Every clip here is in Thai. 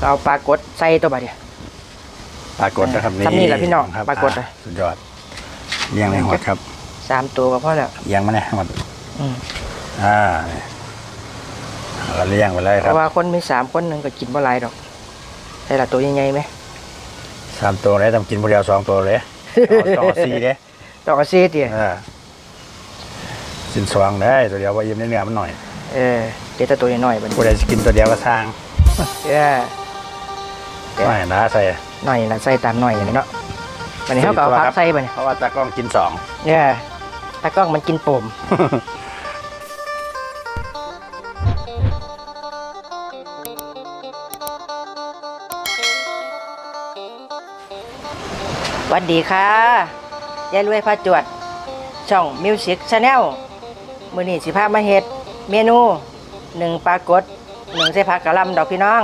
ก็เอาปลากดใส่ตัวบัดเนี่ย ปรากฏนะครับนี่ซ้ำนี่แหละพี่น้องครับปรากฏอ่สุดยอดเลี้ยงในหอดครับสามตัวก็พอแล้วเลี้ยงมาเนี่ยหมดอืมอ่านี่เราเลี้ยงไปเลยเพครับราะว่าคนมีสามคนหนึ่งก็กินบ่หลายดอกใช่ละตัวยังไงไหมสามตัวเลยทำกินคนเดียวสองตัวเลยเอาต่อสี่เด้ต้องเอาซีเดียอ่าสินสวงได้ตัวเดียวว่ายิ้มในเนื้อมันหน่อยเออเดี๋ยวแต่ตัวน้อยๆบัดผู้ใดจะกินตัวเดียวก็สร้าง เออ ไม่นะใส่หน่อยละใส่ตามหน่อยอย่างนี้เนาะวันนี้เขาก็เอาพักใส่บัดเนี่ยเพราะว่าตากล้องกินสองเนี่ยตากล้องมันกินป่มสวัสดีค่ะยายรวยพาจวด ช่องมิวสิกชาแนลมือนี้สิพามาเฮ็ด เมนูหนึ่งปลากดหนึ่งใส่ผักกะหล่ำดอกพี่น้อง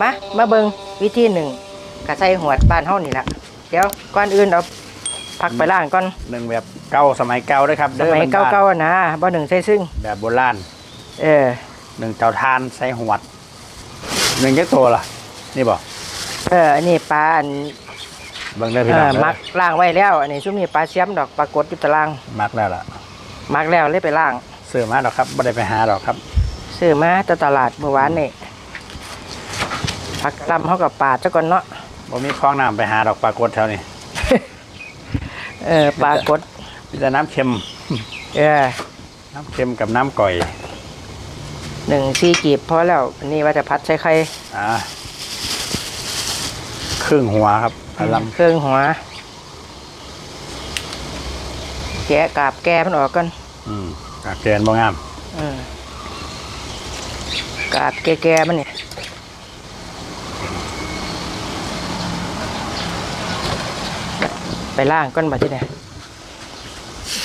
มา มาเบิง วิธีหนึ่งกะใส่หวดบ้านเฮานี่ละเดี๋ยวก่อนอื่นเอาผักไปล่างก่อนหนึ่งแบบเก่าสมัยเก่าด้วยครับสมัยด้อบ้นๆเก่าๆนะบ่หนึ่งใส่ซึ่ง แบบโบราณเออหนึ่งเตาทานใส่หวดหนึ่งยักษ์โตล่ะ นี่บอกเอออันนี้ปลาอันเบิ่งเด้อเอพี่น้องอเด้อมักล่างไว้แล้วอันนี้ชุ่มนี้ปลาเสียมดอกปลากดอยู่ตารางมักแล้วล่ะมักแล้วเลยไปล่าง ซื้อมาดอกครับไม่ได้ไปหาดอกครับ ซื้อมาแตตลาดเมื่อวานนี่ ผักลำเขากับปาดซะก่อนเนาะบ่มีคลองน้ำไปหาดอกปลากดแถวนี้เออปลากดมีแต่น้ำเค็ม เออน้ำเค็มกับน้ำก่อย หนึ่งซีกีบพอแล้วอันนี้ว่าจะพัดใส่ไข่อ่าครึ่งหัวครับพลังเครื่องหัว แกะกาบแกมันออกก่อนอืมกากเกนบ่งามอืมกาบแกๆมันนี่ ไปล่างก้อนบัดที่ไหน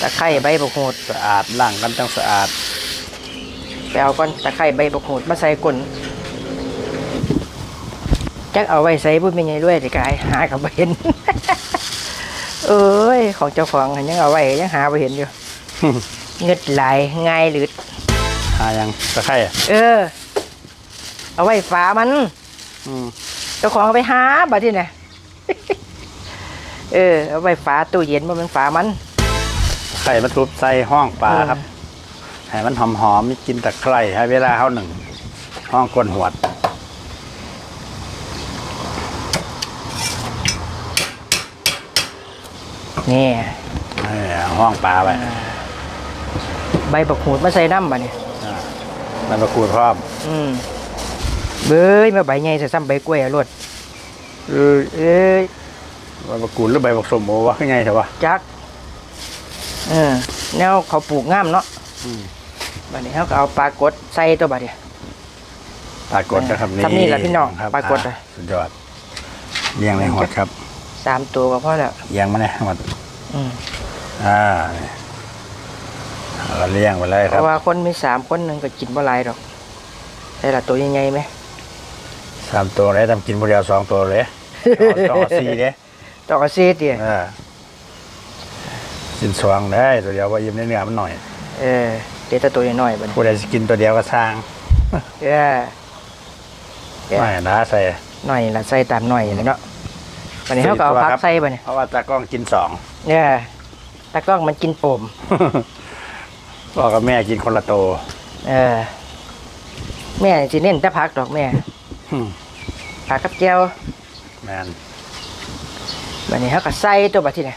ตะไคร้ใบบกหูดสะอาดล่างกันจังสะอาดไปเอาก้อนตะไคร้ใบบกหูดมาใส่ก้นจักเอาไว้ใส่บุญเป็นไงด้วยสิกายหากับบ่เห็น เอ้ยของเจ้าของหันยังเอาไว้ยังหาบ่เห็นอยู่ เงึดไหลายง่ายหรือหายังตะไคร้อะเออ เอาไว้ฝามัน อืมเจ้าของเอาไปหาบัดที่ไหน เออเอาไว้ฝาตู้เย็นมันเป็นฝามันไข่มาทุบใส่ห้องปลาครับให้มันหอมๆมีกลินตะไคร้ให้เวลาเขาหนึ่ง ห้องก้นหวด นี่นี่ห้องปลาไปใบบักหูดมาใส่น้ำบัดนี่อ่ามันประกูดพร้อมอืมเบ้ยมาใบใหญ่ใส่ซ้ำใบกล้วยอะรวดเออเอ้ย มันประกูดหรือใบบักสมโอวะขึ้นไงเถอะวะจักเออแนวเขาปลูกงามเนาะอืมบัดนี้เขาก็เอาปลากดใส่ตัวบัดเนี่ยปลากดนะครับนี่ทำนี่แหละพี่น้องครับปลากดอ่อะสุดยอดเลี้ยงในหอดครับสามตัวก็พอแล้วเลี้ยงมาเนี่ยหมดอืมอ่านี่เราเลี้ยงไปเลยเพครับราะว่าคนมีสามคนหนึ่งก็กินบ่หลายดอกใช่ละตัวยังไงไหมสามตัวเลยทำกินคนเดียวสองตัวเลยเอาต่อสี่เด้ ต้องเอาซีเดียอ่าสินสวงได้ตัวเดียวว่ายิ้มในเนื้อมันหน่อยเออเดี๋ยวแต่ตัวน้อยๆบัดนี้ผู้ใดจะกินตัวเดียวก็สร้างเออแกะไม่นะใส่ หน่อยละใส่ตามหน่อยเลยเนาะวันนี้เขาก็เอาพักใส่บัดนี้เพราะว่าตากล้องกินสองเนี่ยตากล้องมันกินโป่มพ่อกับแม่กินคนละโตวเออ แม่สิเน้นแต่พักดอกแม่อืมผักกับแก้วแมน วันนี้เขาก็ใส่ตัวบัดที่ไหน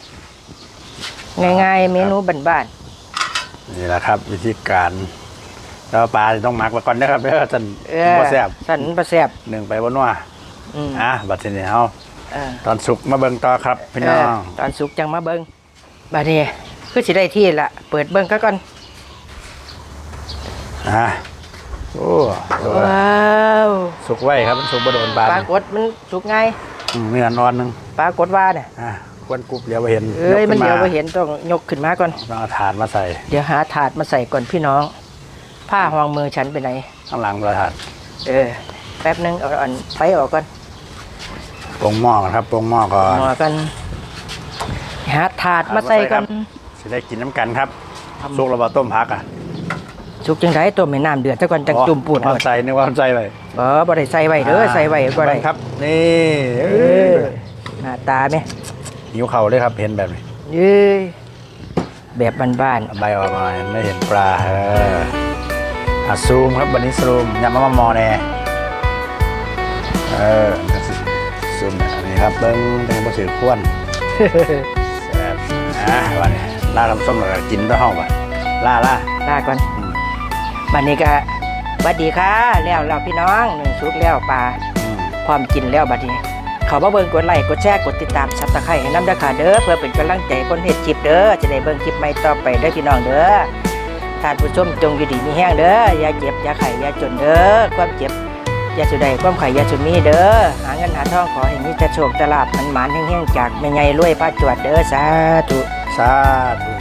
ง่ายๆ เมนูบ้านนี่แหละครับวิธีการแล้วปลาต้องหมักไว้ก่อนนะครับเด้อท่านๆเออบ่แซ่บสันบ่แซ่บหนึ่งไปบนว่าอืมอะบัดทีนี้เฮาเออ ตอนสุกมาเบิ่งต่อครับพี่น้องเออตอนสุกจังมาเบิ่งบัดนี้คือสิได้ที่ละเปิดเบิ่งก็ก่อนอะโอ้ตัวว้าวสุกไว้ครับมันสุกบ่โดนปลาปลากดมันสุกง่ายอืมเนื้อนอนหนึง ปลากดว่าเนี่ยอะควนกรุบเดี๋ยวไปเห็นเอ้ยกมันขึ้เดี๋ยวาไปเห็นต้องยกขึ้นมาก่อนต้องเอาถาดมาใส่ เดี๋ยวหาถาดมาใส่ก่อนพี่น้อง ผ้าห่องมือฉันไปไหน ข้างหลังประถาดเออ แป๊บนึงเอาอันไฟออกก่อนปรุงหม้อก่อนครับปรุงหม้อก่อนหมอกันหาถาดมาใส่ก่อนจะได้กินน้ำกันครับสุกระบาต้มพักอะสุกจังไดต้มให้น้ำเดือดซะก่อนจังจุ่มปูดควาเอามใจนึกว่าความใจไปบ่บ่ได้ใส่ไว้เด้อใส่ไว้บ่ได้ครับ นี่เอเอออ หน้าตาแม่หิวเข่าเลยครับเห็นแบบนี้เอ้ยแบบบ้านเอาใบออกมาไม่เห็นปลาเอออะซูมครับวันนี้ซูมอย่ามามามอแน่เออซูมแบบนี้ครับเบิ้งเบิ้งบ่ถือขวนๆ แซ่บอะวันนี้ล่าลำส้มแล้วก็กินด้วยห้องไปล่าล่า ลาก่อนอืมบัดนี้ก็สวัสดีค่ะแล้วเราพี่น้องหนึ่งสุกแล้วปลาอืมพร้อมกินแล้วบัดนี้ เขามาเบิ่งกดไลค์กดแชร์กดติดตามซับสไครต์ให้น้ำเด้อค่ะเด้อเพื่อเป็นกำลังใจคนเฮ็ดคลิปเด้อจะได้เบิ่งคลิปใหม่ต่อไปเด้อพี่น้องเด้อท่านผู้ชมจงอยู่ดีมีแห้งเด้ออย่าเจ็บอย่าไข้อย่าจนเด้อความเจ็บอย่าสุดใดความไข้อย่าสุดมีเด้อหาเงินหาทองขอให้มีแต่โชคตลาภมันหมานแห้งๆจากแม่ใหญ่รวยพระจวดเด้อสาธุสาธุ